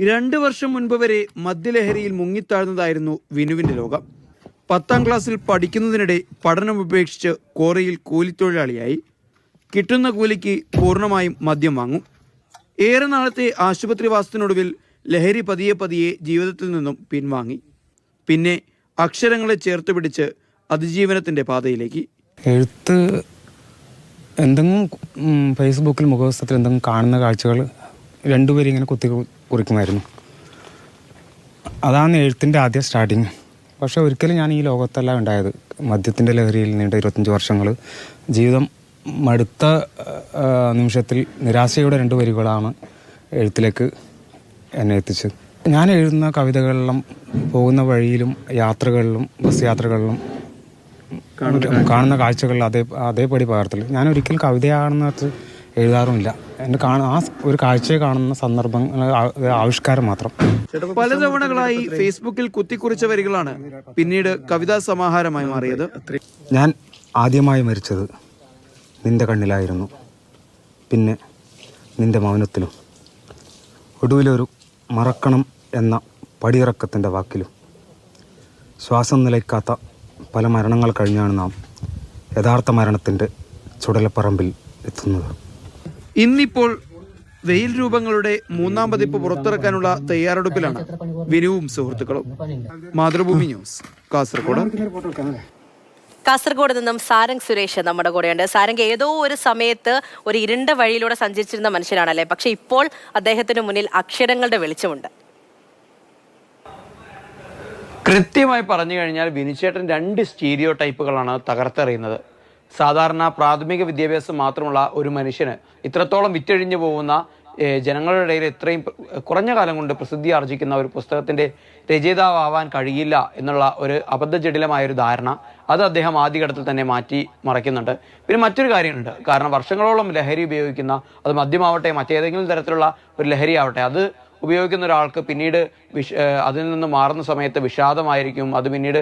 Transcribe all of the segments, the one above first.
രണ്ട് വർഷം മുൻപ് വരെ മദ്യലഹരിയിൽ മുങ്ങിത്താഴ്ന്നതായിരുന്നു വിനുവിന്റെ ലോകം പത്താം ക്ലാസ്സിൽ പഠിക്കുന്നതിനിടെ പഠനം ഉപേക്ഷിച്ച് കോറയിൽ കൂലിത്തൊഴിലാളിയായി. കിട്ടുന്ന കൂലിക്ക് പൂർണമായും മദ്യം വാങ്ങും. ഏറെ നാളത്തെ ആശുപത്രിവാസത്തിനൊടുവിൽ ലഹരി പതിയെ പതിയെ ജീവിതത്തിൽ നിന്നും പിൻവാങ്ങി. പിന്നെ അക്ഷരങ്ങളെ ചേർത്ത് പിടിച്ച് അതിജീവനത്തിന്റെ പാതയിലേക്ക്. എഴുത്ത് എന്തെങ്കിലും ഫേസ്ബുക്കിൽ മുഖവസ്ത്രത്തിൽ എന്തെങ്കിലും കാണുന്ന കാഴ്ചകൾ രണ്ടുപേരും ഇങ്ങനെ കുത്തി കുറിക്കുമായിരുന്നു. അതാണ് എഴുത്തിന്റെ ആദ്യ സ്റ്റാർട്ടിങ്. പക്ഷെ ഒരിക്കലും ഞാൻ ഈ ലോകത്തല്ല ഉണ്ടായത്. മദ്യത്തിന്റെ ലഹരിയിൽ നീണ്ട ഇരുപത്തഞ്ച് വർഷങ്ങൾ ജീവിതം മടുത്ത നിമിഷത്തിൽ നിരാശയുടെ രണ്ട് വരികളാണ് എഴുത്തിലേക്ക് എന്നെ എത്തിച്ചത്. ഞാൻ എഴുതുന്ന കവിതകളിലും പോകുന്ന വഴിയിലും യാത്രകളിലും ബസ് യാത്രകളിലും കാണുന്ന കാഴ്ചകളിൽ അതേ അതേപടി പകർത്തൽ ഞാൻ ഒരിക്കലും കവിതയാണെന്നത് എഴുതാറുമില്ല. എന്റെ കാണാൻ ആ ഒരു കാഴ്ചയെ കാണുന്ന സന്ദർഭം ആവിഷ്കാരം മാത്രം. പലതവണകളായി ഫേസ്ബുക്കിൽ കുത്തിക്കുറിച്ച വരികളാണ് പിന്നീട് കവിതാ സമാഹാരമായി മാറിയത്. ഞാൻ ആദ്യമായി മരിച്ചത് നിന്റെ കണ്ണിലായിരുന്നു. പിന്നെ നിന്റെ മൗനത്തിലും. ഒടുവിലൊരു മറക്കണം എന്ന പടിയിറക്കത്തിന്റെ വാക്കിലും. ശ്വാസം നിലയ്ക്കാത്ത പല മരണങ്ങൾ കഴിഞ്ഞാണ് നാം യഥാർത്ഥ മരണത്തിന്റെ ചുടലപ്പറമ്പിൽ എത്തുന്നത്. ഇന്നിപ്പോൾ വെയിൽ രൂപങ്ങളുടെ മൂന്നാം പതിപ്പ് പുറത്തിറക്കാനുള്ള തയ്യാറെടുപ്പിലാണ് വിനുവും സുഹൃത്തുക്കളും. മാതൃഭൂമി ന്യൂസ് കാസർഗോഡ്. കാസർഗോഡ് നിന്നും സാരംഗ് സുരേഷ് നമ്മുടെ കൂടെയുണ്ട്. സാരംഗ് ഏതോ ഒരു സമയത്ത് ഒരു ഇരുണ്ട വഴിയിലൂടെ സഞ്ചരിച്ചിരുന്ന മനുഷ്യനാണല്ലേ? പക്ഷെ ഇപ്പോൾ അദ്ദേഹത്തിന് മുന്നിൽ അക്ഷരങ്ങളുടെ വെളിച്ചമുണ്ട്. കൃത്യമായി പറഞ്ഞു കഴിഞ്ഞാൽ വിനുചേട്ടൻ രണ്ട് സ്റ്റീരിയോ ടൈപ്പുകളാണ് തകർത്തെറിയുന്നത്. സാധാരണ പ്രാഥമിക വിദ്യാഭ്യാസം മാത്രമുള്ള ഒരു മനുഷ്യന് ഇത്രത്തോളം വിറ്റഴിഞ്ഞു പോകുന്ന ജനങ്ങളുടെ ഇടയിൽ ഇത്രയും കുറഞ്ഞ കാലം കൊണ്ട് പ്രസിദ്ധി ആർജിക്കുന്ന ഒരു പുസ്തകത്തിന്റെ രചയിതാവാൻ കഴിയില്ല എന്നുള്ള ഒരു അബദ്ധജടിലമായ ഒരു ധാരണ അത് അദ്ദേഹം ആദ്യഘട്ടത്തിൽ തന്നെ മാറ്റി മറയ്ക്കുന്നുണ്ട്. പിന്നെ മറ്റൊരു കാര്യമുണ്ട്. കാരണം വർഷങ്ങളോളം ലഹരി ഉപയോഗിക്കുന്ന അത് മദ്യമാവട്ടെ മറ്റേതെങ്കിലും തരത്തിലുള്ള ഒരു ലഹരി ആവട്ടെ അത് ഉപയോഗിക്കുന്ന ഒരാൾക്ക് പിന്നീട് വിഷ അതിൽ നിന്ന് മാറുന്ന സമയത്ത് വിഷാദമായിരിക്കും. അത് പിന്നീട്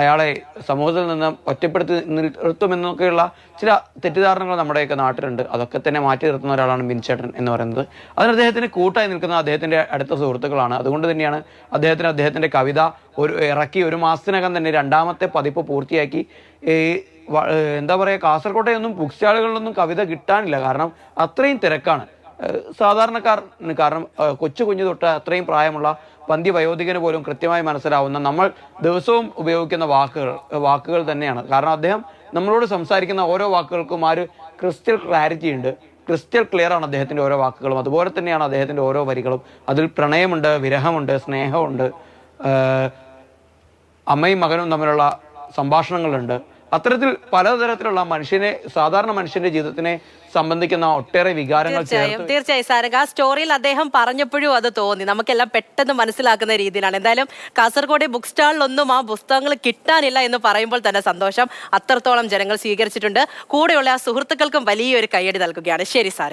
അയാളെ സമൂഹത്തിൽ നിന്ന് ഒറ്റപ്പെടുത്തി നിർത്തുമെന്നൊക്കെയുള്ള ചില തെറ്റിദ്ധാരണകൾ നമ്മുടെയൊക്കെ നാട്ടിലുണ്ട്. അതൊക്കെ തന്നെ മാറ്റി നിർത്തുന്ന ഒരാളാണ് ബിൻചേട്ടൻ എന്ന് പറയുന്നത്. അതിന് അദ്ദേഹത്തിന് കൂട്ടായി നിൽക്കുന്ന അദ്ദേഹത്തിന്റെ അടുത്ത സുഹൃത്തുക്കളാണ്. അതുകൊണ്ട് തന്നെയാണ് അദ്ദേഹത്തിന് അദ്ദേഹത്തിന്റെ കവിത ഒരു ഇറക്കി ഒരു മാസത്തിനകം തന്നെ രണ്ടാമത്തെ പതിപ്പ് പൂർത്തിയാക്കി. എന്താ പറയുക കാസർകോട്ടെ ഒന്നും ബുക്ക് സ്റ്റാളുകളിലൊന്നും കവിത കിട്ടാനില്ല. കാരണം അത്രയും തിരക്കാണ്. സാധാരണക്കാരന് കാരണം കൊച്ചു കുഞ്ഞു തൊട്ട് അത്രയും പ്രായമുള്ള പന്തി വയോധികന് പോലും കൃത്യമായി മനസ്സിലാവുന്ന നമ്മൾ ദിവസവും ഉപയോഗിക്കുന്ന വാക്കുകൾ വാക്കുകൾ തന്നെയാണ്. കാരണം അദ്ദേഹം നമ്മളോട് സംസാരിക്കുന്ന ഓരോ വാക്കുകൾക്കും ആ ഒരു ക്രിസ്റ്റൽ ക്ലാരിറ്റി ഉണ്ട്. ക്രിസ്റ്റൽ ക്ലിയർ ആണ് അദ്ദേഹത്തിന്റെ ഓരോ വാക്കുകളും. അതുപോലെ തന്നെയാണ് അദ്ദേഹത്തിന്റെ ഓരോ വരികളും. അതിൽ പ്രണയമുണ്ട് വിരഹമുണ്ട് സ്നേഹമുണ്ട് അമ്മയും മകനും തമ്മിലുള്ള സംഭാഷണങ്ങളുണ്ട്. അത്തരത്തിൽ പലതരത്തിലുള്ള മനുഷ്യനെ സാധാരണ മനുഷ്യന്റെ ജീവിതത്തിനെ സംബന്ധിക്കുന്ന ഒട്ടേറെ വികാരങ്ങൾ തീർച്ചയായും തീർച്ചയായും സാരംഗ്. ആ സ്റ്റോറിയിൽ അദ്ദേഹം പറഞ്ഞപ്പോഴും അത് തോന്നി. നമുക്കെല്ലാം പെട്ടെന്ന് മനസ്സിലാക്കുന്ന രീതിയിലാണ്. എന്തായാലും കാസർഗോഡ് ബുക്ക് സ്റ്റാളിലൊന്നും ആ പുസ്തകങ്ങൾ കിട്ടാനില്ല എന്ന് പറയുമ്പോൾ തന്നെ സന്തോഷം. അത്രത്തോളം ജനങ്ങൾ സ്വീകരിച്ചിട്ടുണ്ട്. കൂടെയുള്ള ആ സുഹൃത്തുക്കൾക്കും വലിയൊരു കയ്യടി നൽകുകയാണ്. ശരി സാരംഗ്.